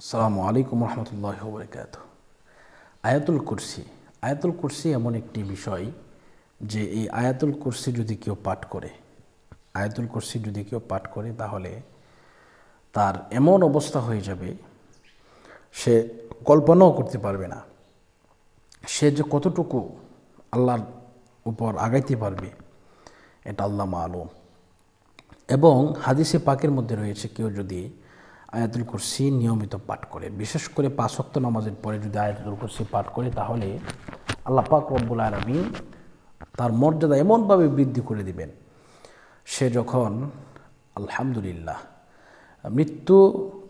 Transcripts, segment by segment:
আসসালামু আলাইকুম রহমতুল্লাহ বরকাত আয়াতুল কুরসি। আয়াতুল কুরসি এমন একটি বিষয় যে এই আয়াতুল কুরসি যদি কেউ পাঠ করে, আয়াতুল কুরসি যদি কেউ পাঠ করে তাহলে তার এমন অবস্থা হয়ে যাবে, সে কল্পনাও করতে পারবে না। সে যে কতটুকু আল্লাহর উপর আগাইতে পারবে, এটা আল্লাহ মালুম। এবং হাদিসে পাকের মধ্যে রয়েছে কেউ যদি আয়াতুল কুরসি নিয়মিত পাঠ করে। বিশেষ করে পাঁচক্ত নামাজের পরে যদি আয়াতুল কুরসি পাঠ করে, তাহলে আল্লাহ পাক রব্বুল আলমিন তার মর্যাদা এমনভাবে বৃদ্ধি করে দিবেন। সে যখন আলহামদুলিল্লাহ মৃত্যু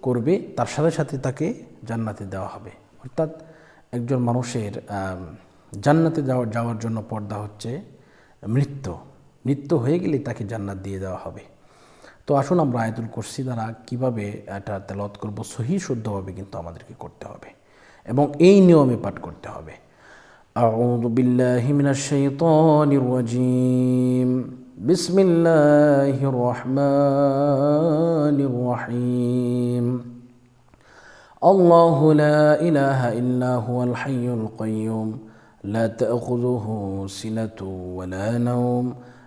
করবে, তার সাথে সাথে তাকে জান্নাতে দেওয়া হবে। অর্থাৎ একজন মানুষের জান্নাতে যাওয়ার যাওয়ার জন্য পর্দা হচ্ছে মৃত্যু। মৃত্যু হয়ে গেলে তাকে জান্নাত দিয়ে দেওয়া হবে। তো আসুন আমরা আয়াতুল কুরসি দ্বারা কীভাবে এটা তেলত করব সহি শুদ্ধভাবে কিন্তু আমাদেরকে করতে হবে এবং এই নিয়মে পাঠ করতে হবে أعوذ بالله من الشيطان الرجيم بسم الله الرحمن الرحيم الله لا إله إلا هو الحي القيوم لا تأخذه سنة ولا نوم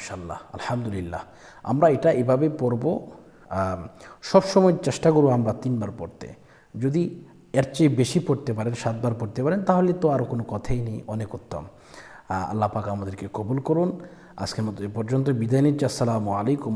মাশাল্লাহ আলহামদুলিল্লাহ। আমরা এটা এভাবে পড়ব সব সবসময় চেষ্টা করব আমরা তিনবার পড়তে। যদি এর চেয়ে বেশি পড়তে পারেন, সাতবার পড়তে পারেন, তাহলে তো আর কোনো কথাই নেই অনেক উত্তম আল্লাহ পাক আমাদেরকে কবুল করুন। আজকের মতো এ পর্যন্ত বিদায় নিচ্ছি, আসসালামু আলাইকুম